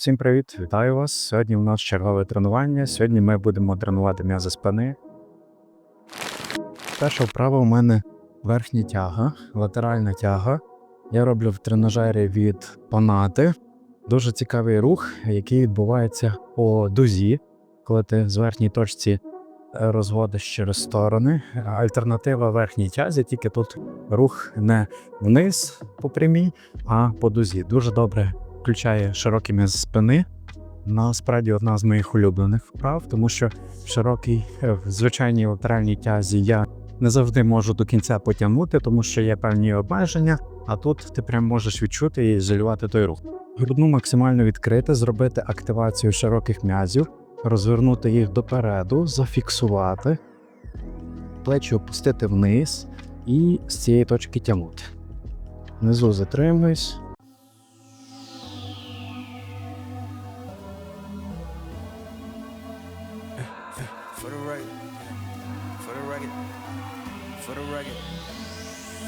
Всім привіт, вітаю вас. Сьогодні у нас чергове тренування. Сьогодні ми будемо тренувати м'язи спини. Перша вправа у мене верхня тяга, латеральна тяга. Я роблю в тренажері від панати. Дуже цікавий рух, який відбувається по дузі, коли ти з верхньої точці е, розводиш через сторони. Альтернатива верхній тязі, тільки тут рух не вниз по прямій, а по дузі. Дуже добре включає широкий м'яз спини. Насправді одна з моїх улюблених вправ, тому що в широкій, е, в звичайній латеральній тязі я не завжди можу до кінця потягнути, тому що є певні обмеження, а тут ти прям можеш відчути і ізолювати той рух. Грудну максимально відкрити, зробити активацію широких м'язів, розвернути їх допереду, зафіксувати, плечі опустити вниз і з цієї точки тягнути. Внизу затримуюсь. For the record, for the record, for the record,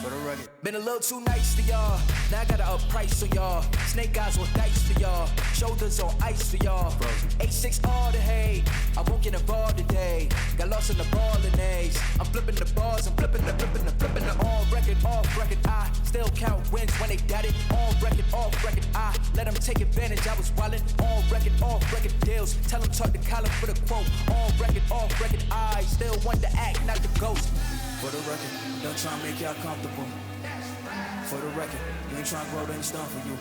for the record. Been a little too nice to y'all. Now I gotta up price on y'all. Snake eyes with dice for y'all. Shoulders on ice for y'all. A6 all the hay. I won't get involved today. Got lost in the ball and A's. I'm flipping the bars. I'm flipping the flipping the flipping the all record, off record. I still count wins when they got it. On record, off record. I let them take advantage. I was wildin'. On record, off record deals. Tell them talk to Colin for the quote. On record, off record. I still want to act, not the ghost. For the record, don't try and make y'all comfortable. For the record, you ain't trying to grow, then it's done for you.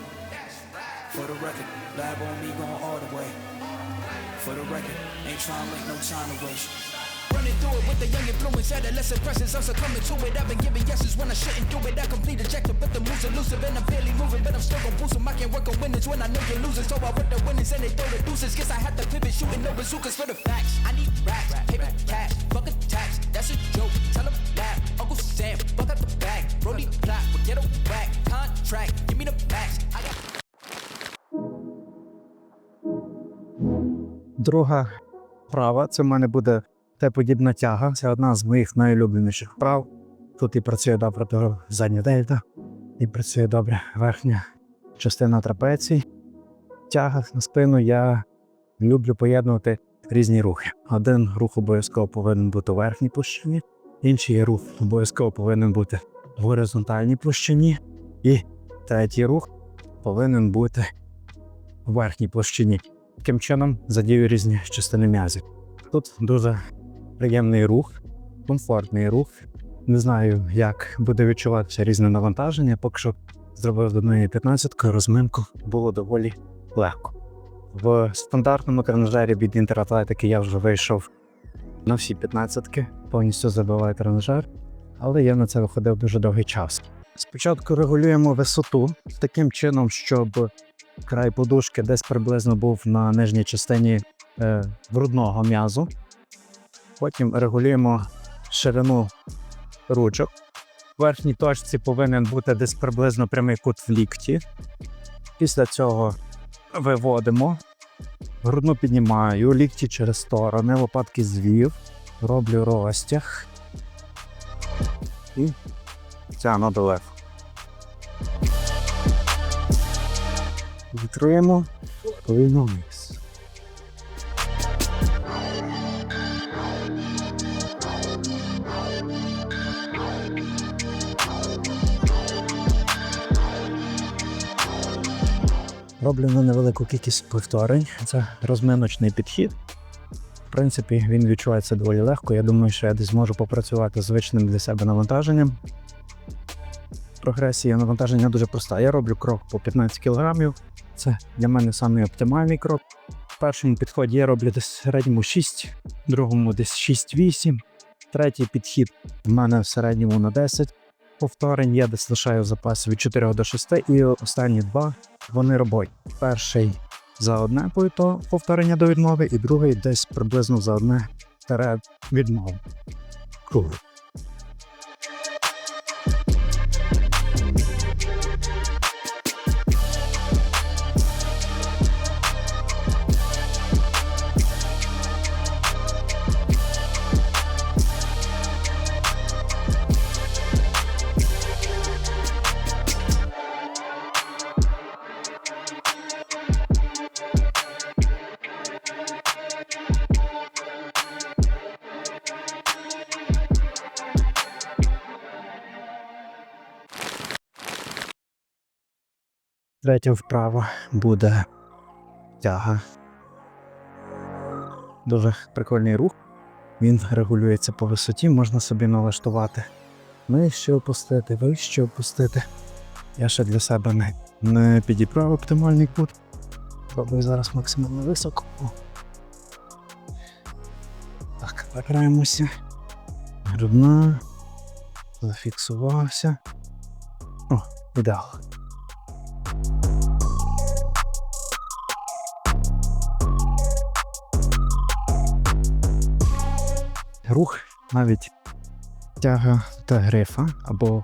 For the record, lab on me going all the way. For the record, ain't trying to make no time to waste. Running through it with the young influence, adolescent presence, I'm succumbing to it. I've been giving yeses when I shouldn't do it. I complete ejected, but the moves elusive, and I'm barely moving, but I'm still gon' boost 'em. I can't work on winners when I know you're losing, so I work the winners and they throw the deuces. Guess I have to pivot, shooting no bazookas for the facts. I need racks, paper cash, fuck a tax, that's a joke. Tell 'em laugh, Uncle Sam, fuck up the bag. Brody plot, but get a whack, contract, give me the max. I got Друга вправа це в мене буде Т-подібна тяга. Це одна з моїх найулюбленіших вправ. Тут і працює добре задня дельта, і працює добре верхня частина трапеції. В тягах на спину я люблю поєднувати різні рухи. Один рух обов'язково повинен бути у верхній площині, інший рух обов'язково повинен бути в горизонтальній площині, і третій рух повинен бути в верхній площині. Таким чином задію різні частини м'язів. Тут дуже приємний рух, комфортний рух. Не знаю, як буде відчуватися різне навантаження. Поки що зробив до однієї 15 розминку було доволі легко. В стандартному тренажері від інтератлетики я вже вийшов на всі 15-ки, повністю забиваю тренажер, але я на це виходив дуже довгий час. Спочатку регулюємо висоту таким чином, щоб край подушки десь приблизно був на нижній частині е, грудного м'язу. Потім регулюємо ширину ручок. В верхній точці повинен бути десь приблизно прямий кут в лікті. Після цього виводимо, грудну піднімаю, лікті через сторони, лопатки звів, роблю розтяг і тягну далеко. Вітруємо повільно вниз. Роблю на невелику кількість повторень. Це розминочний підхід. В принципі, він відчувається доволі легко. Я думаю, що я десь зможу попрацювати з звичним для себе навантаженням. Прогресія навантаження дуже проста. Я роблю крок по 15 кг. Це для мене самий оптимальний крок. В першому підході я роблю десь середньому 6, в другому десь 6-8. Третій підхід в мене в середньому на 10 повторень. Я десь лишаю запас від 4 до 6, і останні два вони робочі. Перший за одне повторення до відмови, і другий десь приблизно за одне тере відмову. Третя вправа буде тяга. Дуже прикольний рух. Він регулюється по висоті, можна собі налаштувати. Нижче опустити, вище опустити. Я ще для себе не, не підібрав оптимальний кут. Пробую зараз максимально високо. О. Так, вибираємося. Грудна. Зафіксувався. О, ідеал. Рух навіть тяга та грифа, або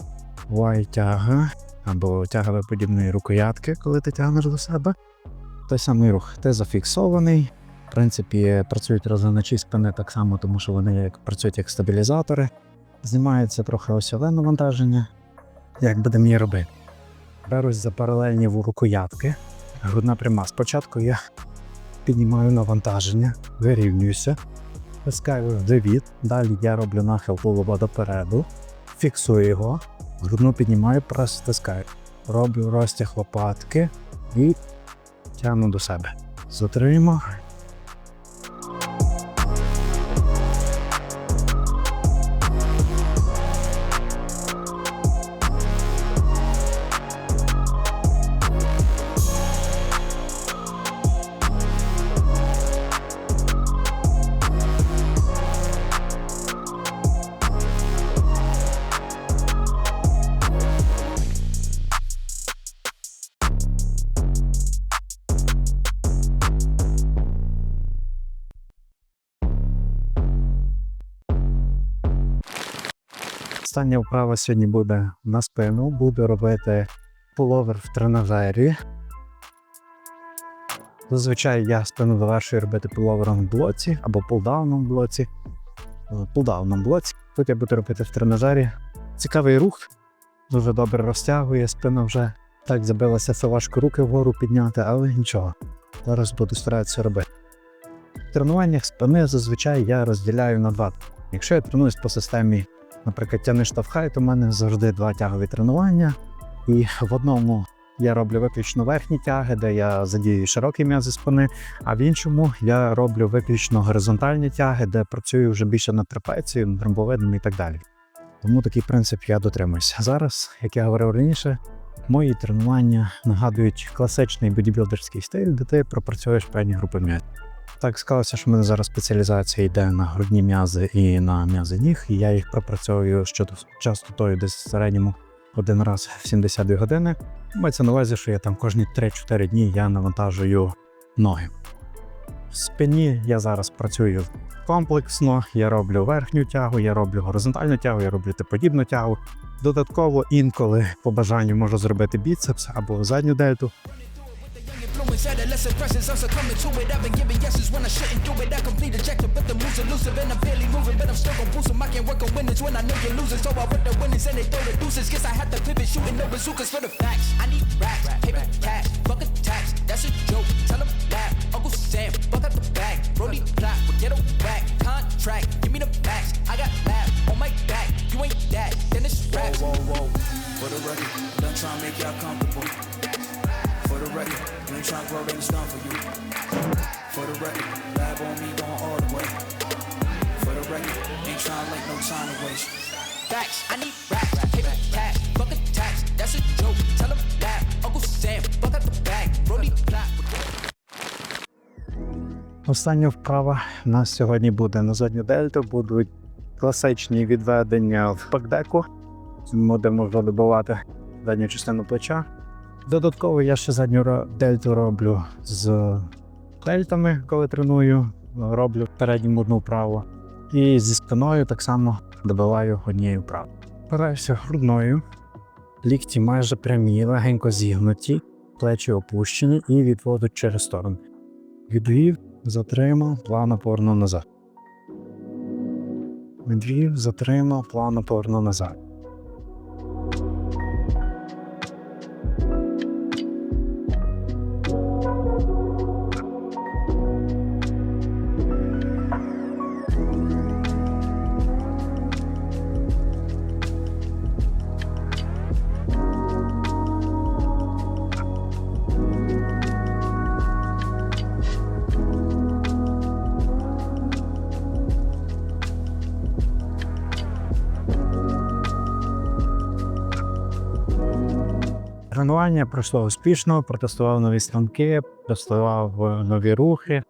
Y-тяга, або тягове подібної рукоятки, коли ти тягнеш до себе. Той самий рух. Ти зафіксований. В принципі, працюють резоначі спини так само, тому що вони як, працюють як стабілізатори. Знімається трохи осьове навантаження. Як будемо її робити? Берусь за паралельні рукоятки. Грудна пряма. Спочатку я піднімаю навантаження, вирівнююся, пискаю в живіт. Далі я роблю нахил голова допереду, фіксую його, грудну піднімаю, прес стискаю. Роблю розтяг лопатки і тягну до себе. Затримав. Остання вправа сьогодні буде на спину. Буду робити пуловер в тренажері. Зазвичай я спину завершую робити пуловером в блоці або пулдауном в блоці. Е, Пулдауном в блоці. Тут я буду робити в тренажері. Цікавий рух, дуже добре розтягує, спина вже так забилася, це важко руки вгору підняти, але нічого. Зараз буду старатися робити. В тренуваннях спини зазвичай я розділяю на два. Якщо я тренуюсь по системі Наприклад, тяни штовхай, то в мене завжди два тягові тренування. І в одному я роблю виключно верхні тяги, де я задію широкі м'язи спини, а в іншому я роблю виключно горизонтальні тяги, де працюю вже більше над трапецією, над ромбовидом і так далі. Тому такий принцип я дотримуюся. Зараз, як я говорив раніше, мої тренування нагадують класичний бодібілдерський стиль, де ти пропрацьовуєш певні групи м'язів. Так склалося, що в мене зараз спеціалізація йде на грудні м'язи і на м'язи ніг, і я їх пропрацьовую щодо частотою десь в середньому один раз в 72 години. Мається на увазі, що я там кожні 3-4 дні я навантажую ноги. В спині я зараз працюю комплексно, я роблю верхню тягу, я роблю горизонтальну тягу, я роблю подібну тягу. Додатково інколи по бажанню можу зробити біцепс або задню дельту. Influence adolescent presence, I'm succumbing to it. I've been giving yeses when I shouldn't do it. I complete ejected, but the moves elusive and I'm barely moving, but I'm still gon' boost 'em. I can't work on winners when I know you're losing. So I work the winners and they throw the deuces. Guess I had to pivot, shooting no bazookas for the facts. I need racks, paper cash, fuck a tax. That's a joke. Tell 'em laugh. Uncle Sam, fuck out the bag. Brody plot, but get a whack. Contract, give me the facts. I got laugh on my back. You ain't that, then it's raps. Whoa, whoa, whoa. For the record, done trying to make y'all comfortable. Record, you ain't trying to grow, then it's done for you. For the record, lab on me going all the way. For the record, ain't trying to make no time to waste. Facts, I need racks, paper cash, fuck a tax, that's a joke. Tell 'em laugh, Uncle Sam, fuck out the bag, Brody plot. Остання вправа у нас сьогодні буде на задню дельту, будуть класичні відведення в пакдеку. Будемо добивати задню частину плеча. Додатково я ще задню дельту роблю з дельтами, коли треную. Роблю передню одну вправу. І зі спиною так само добиваю однією вправою. Опираюся грудною, лікті майже прямі, легенько зігнуті, плечі опущені і відводу через сторону. Відвів, затримав, плавно повернув назад. Відвів, затримав, плавно повернув назад. Тренування пройшло успішно, протестував нові станки, тестував е, нові рухи.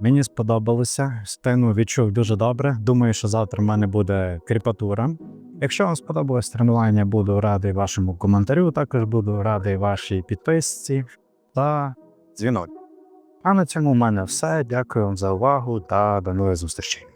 Мені сподобалося, стену відчув дуже добре. Думаю, що завтра в мене буде кріпатура. Якщо вам сподобалось тренування, буду радий вашому коментарю, також буду радий вашій підписці та дзвінок. А на цьому в мене все. Дякую вам за увагу та до нових зустрічей.